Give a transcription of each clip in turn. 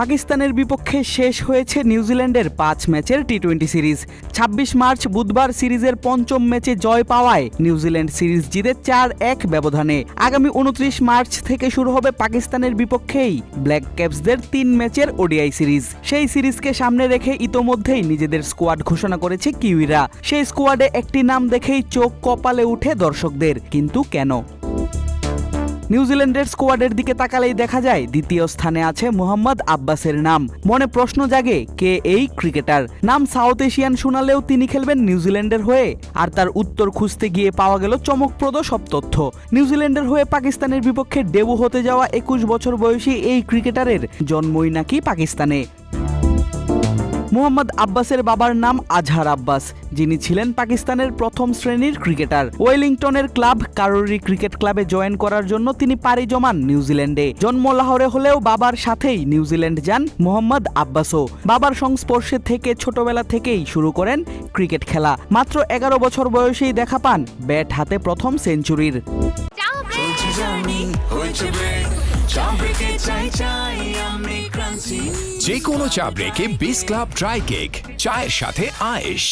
পাকিস্তানের বিপক্ষে শেষ হয়েছে নিউজিল্যান্ডের পাঁচ ম্যাচের টি টোয়েন্টি সিরিজ। ছাব্বিশ মার্চ বুধবার সিরিজের পঞ্চম ম্যাচে জয় পাওয়ায় নিউজিল্যান্ড সিরিজ জিতে চার এক ব্যবধানে। আগামী উনত্রিশ মার্চ থেকে শুরু হবে পাকিস্তানের বিপক্ষেই ব্ল্যাক ক্যাপসদের তিন ম্যাচের ওডিআই সিরিজ। সেই সিরিজকে সামনে রেখে ইতোমধ্যেই নিজেদের স্কোয়াড ঘোষণা করেছে কিউইরা। সেই স্কোয়াডে একটি নাম দেখেই চোখ কপালে উঠে দর্শকদের। কিন্তু কেন? নিউজিল্যান্ডের স্কোয়াডের দিকে তাকালেই দেখা যায় দ্বিতীয় স্থানে আছে মোহাম্মদ আব্বাসের নাম। মনে প্রশ্ন জাগে, কে এই ক্রিকেটার? নাম সাউথ এশিয়ান শোনালেও তিনি খেলবেন নিউজিল্যান্ডের হয়ে। আর তার উত্তর খুঁজতে গিয়ে পাওয়া গেল চমকপ্রদ সব তথ্য। নিউজিল্যান্ডের হয়ে পাকিস্তানের বিপক্ষে ডেবু হতে যাওয়া একুশ বছর বয়সী এই ক্রিকেটারের জন্মই নাকি পাকিস্তানে। মোহাম্মদ আব্বাসের বাবার নাম আজহার আব্বাস। যিনি ছিলেন পাকিস্তানের প্রথম শ্রেণির ক্রিকেটার। ওয়েলিংটনের ক্লাব কারোরি ক্রিকেট ক্লাবে জয়েন করার জন্য তিনি পাড়ি জমান নিউজিল্যান্ডে। জন্ম লাহোরে হলেও বাবার সাথেই নিউজিল্যান্ড যান মোহাম্মদ আব্বাসও। বাবার সংস্পর্শে থেকে ছোটবেলা থেকেই শুরু করেন ক্রিকেট খেলা। মাত্র এগারো বছর বয়সেই দেখা পান ব্যাট হাতে প্রথম সেঞ্চুরির। চাই চাই আমি ক্রান্তি। যে কোনো চা ব্রেকে বিস ক্লাব ড্রাই কেক চায়ের সাথে আয়েশ।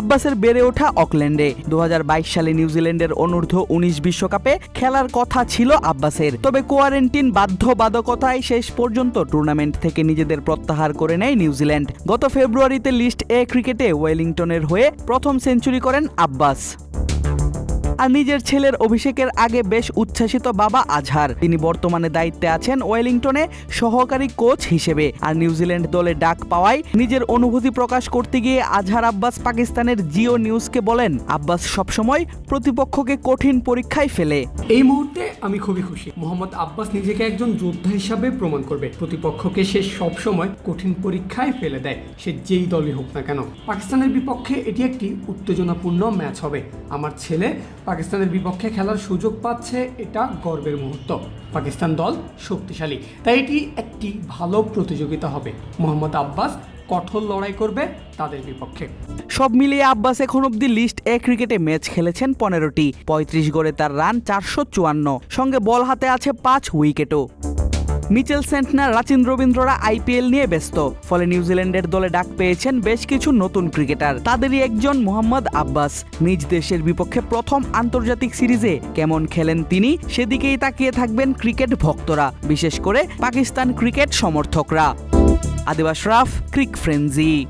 আব্বাসের বেড়ে ওঠা অকল্যান্ডে দু হাজার বাইশ সালে নিউজিল্যান্ডের অনূর্ধ্ব উনিশ বিশ্বকাপে খেলার কথা ছিল আব্বাসের। তবে কোয়ারেন্টিন বাধ্যবাধকতায় শেষ পর্যন্ত টুর্নামেন্ট থেকে নিজেদের প্রত্যাহার করে নেয় নিউজিল্যান্ড গত ফেব্রুয়ারিতে লিস্ট এ ক্রিকেটে ওয়েলিংটনের হয়ে প্রথম সেঞ্চুরি করেন আব্বাস। আর নিজের ছেলের অভিষেকের আগে বেশ উচ্ছ্বাসিত বাবা আজহার। তিনি বর্তমানে দায়িত্বে আছেন ওয়েলিংটনে সহকারী কোচ হিসেবে। আর নিউজিল্যান্ড দলে ডাক পাওয়ায় নিজের অনুভূতি প্রকাশ করতে গিয়ে আজহার আব্বাস পাকিস্তানের জিও নিউজকে বলেন, আব্বাস সবসময় প্রতিপক্ষকে কঠিন পরীক্ষায় ফেলে। এই মুহূর্তে আমি খুবই খুশি। মোহাম্মদ আব্বাস নিজেকে একজন যোদ্ধা হিসাবে প্রমাণ করবে। প্রতিপক্ষকে সে সবসময় কঠিন পরীক্ষায় ফেলে দেয়, সে যেই দলই হোক না কেন। পাকিস্তানের বিপক্ষে এটি একটি উত্তেজনাপূর্ণ ম্যাচ হবে। আমার ছেলে পাকিস্তানের বিপক্ষে খেলার সুযোগ পাচ্ছে এটা গর্বের মুহূর্ত। পাকিস্তান দল শক্তিশালী, তাই এটি একটি ভালো প্রতিযোগিতা হবে। মোহাম্মদ আব্বাস কঠোর লড়াই করবে তাদের বিপক্ষে। সব মিলিয়ে আব্বাস এখন অব্দি লিস্ট এ ক্রিকেটে ম্যাচ খেলেছেন পনেরোটি, পঁয়ত্রিশ গড়ে তার রান চারশো চুয়ান্ন, সঙ্গে বল হাতে আছে পাঁচ উইকেটও। মিচেল সেন্টনার, রাচিন রবীন্দ্ররা আইপিএল নিয়ে ব্যস্ত। ফলে নিউজিল্যান্ডের দলে ডাক পেয়েছেন বেশ কিছু নতুন ক্রিকেটার। তাদেরই একজন মোহাম্মদ আব্বাস। নিজ দেশের বিপক্ষে প্রথম আন্তর্জাতিক সিরিজে কেমন খেলেন তিনি, সেদিকেই তাকিয়ে থাকবেন ক্রিকেট ভক্তরা, বিশেষ করে পাকিস্তান ক্রিকেট সমর্থকরা। আদিবাস রাফ, ক্রিক ফ্রেন্জি